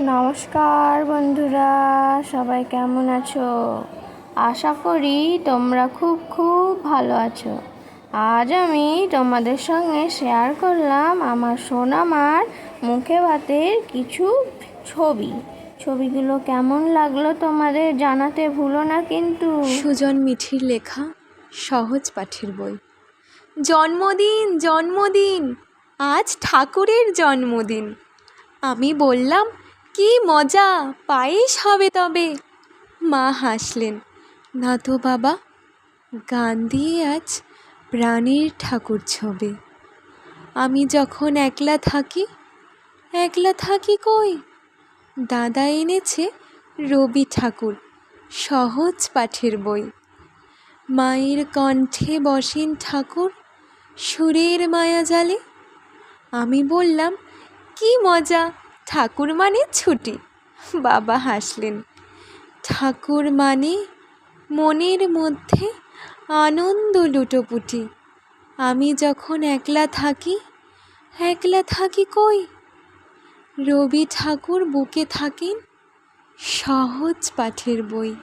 নমস্কার বন্ধুরা, সবাই কেমন আছো? আশা করি তোমরা খুব খুব ভালো আছো। আজ আমি তোমাদের সঙ্গে শেয়ার করলাম আমার সোনামার মুখে ভাতের কিছু ছবি। ছবিগুলো কেমন লাগল তোমাদের জানাতে ভুলো না কিন্তু। সুজন মিঠির লেখা, সহজ পাঠের বই। জন্মদিন জন্মদিন! আজ ঠাকুরের জন্মদিন। আমি বললাম কি মজা, পায়েস হবে তবে। মা হাসলেন, না তো বাবা, গান দিয়ে আজ প্রাণের ঠাকুর ছবে। আমি যখন একলা থাকি একলা থাকি কই? দাদা এনেছে রবি ঠাকুর, সহজ পাঠের বই। মায়ের কণ্ঠে বসেন ঠাকুর সুরের মায়া জালে আমি বললাম, কি মজা ঠাকুর মানে ছুটি। বাবা হাসলেন। ঠাকুর মানে মনের মধ্যে আনন্দ লুটোপুটি। আমি যখন একলা থাকি একলা থাকি কই? রবি ঠাকুর বুকে থাকেন সহজ পাঠের বই।